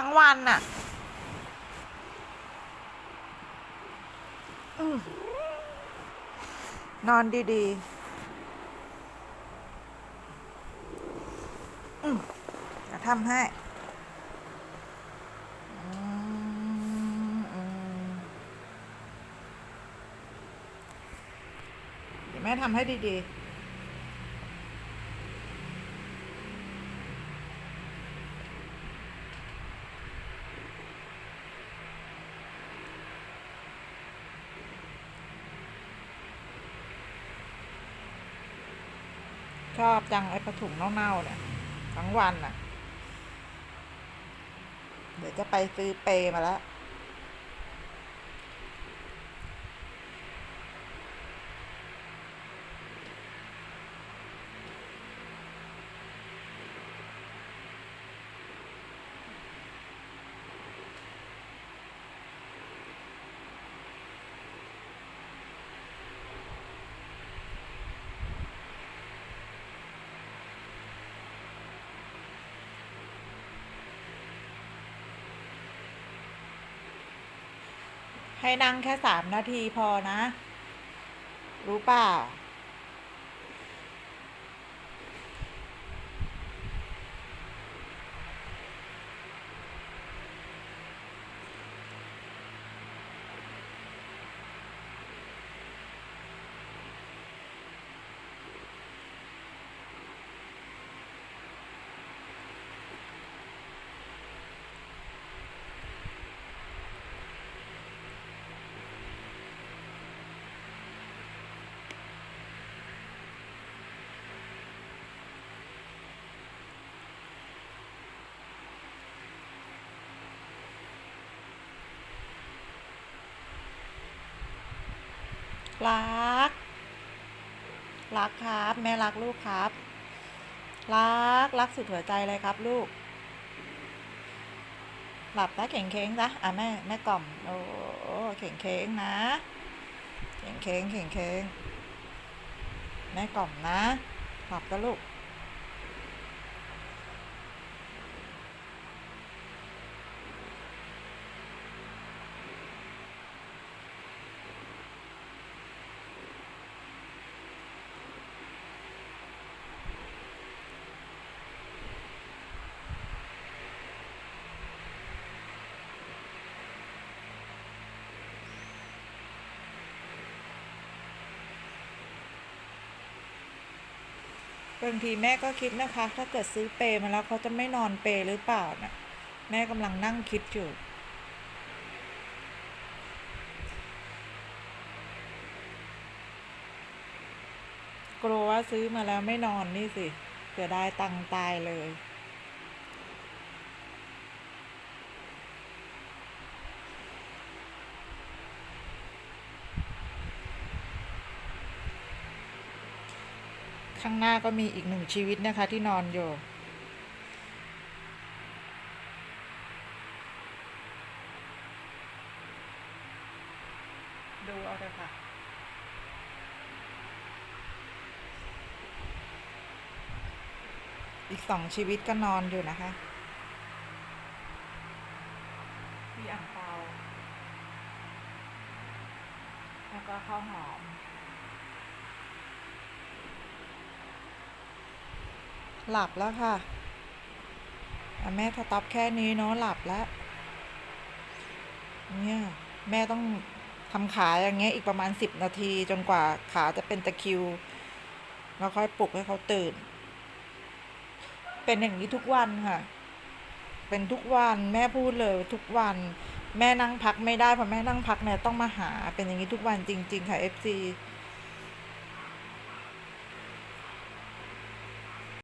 ทั้งวันน่ะนอนดีๆจะทำให้แม่ทำให้ดีๆ ชอบจังไอ้ผ้าถุงเน่าๆเนี่ยทั้งวันอะ เดี๋ยวจะไปซื้อเปย์มาแล้ว ให้นั่งแค่สามนาทีพอนะ รู้เปล่า รัก รักครับ แม่รักลูกครับ รัก รักสุดหัวใจเลยครับลูก หลับนะเข่งเค้งนะอะแม่แม่กล่อม โอ้เข่งเค้งนะ เข่งเค้งเข่งเค้งแม่กล่อมนะ หลับก็ลูก บางทีแม่ก็คิดนะคะ ถ้าเกิดซื้อเปย์มาแล้วเขาจะไม่นอนเปย์หรือเปล่านะ่ะแม่กำลังนั่งคิดอยู่กลัวว่าซื้อมาแล้วไม่นอนนี่สิเสียดายตังตายเลย ข้างหน้าก็มีอีกหนึ่งชีวิตนะคะที่นอนอยู่ ดูเอาเลยค่ะอีกสองชีวิตก็นอนอยู่นะคะพี่อ่างเปา แล้วก็ข้าวหอม หลับแล้วค่ะแม่สต็อปแค่นี้เนาะหลับแล้ว เนี่ย แม่ต้องทำขาอย่างเงี้ยอีกประมาณสิบนาทีจนกว่าขาจะเป็นตะคิว แล้วค่อยปลุกให้เขาตื่น เป็นอย่างนี้ทุกวันค่ะ เป็นทุกวันแม่พูดเลยทุกวัน แม่นั่งพักไม่ได้เพราะแม่นั่งพักเนี่ยต้องมาหาเป็นอย่างนี้ทุกวันจริง ๆ ค่ะ FC เ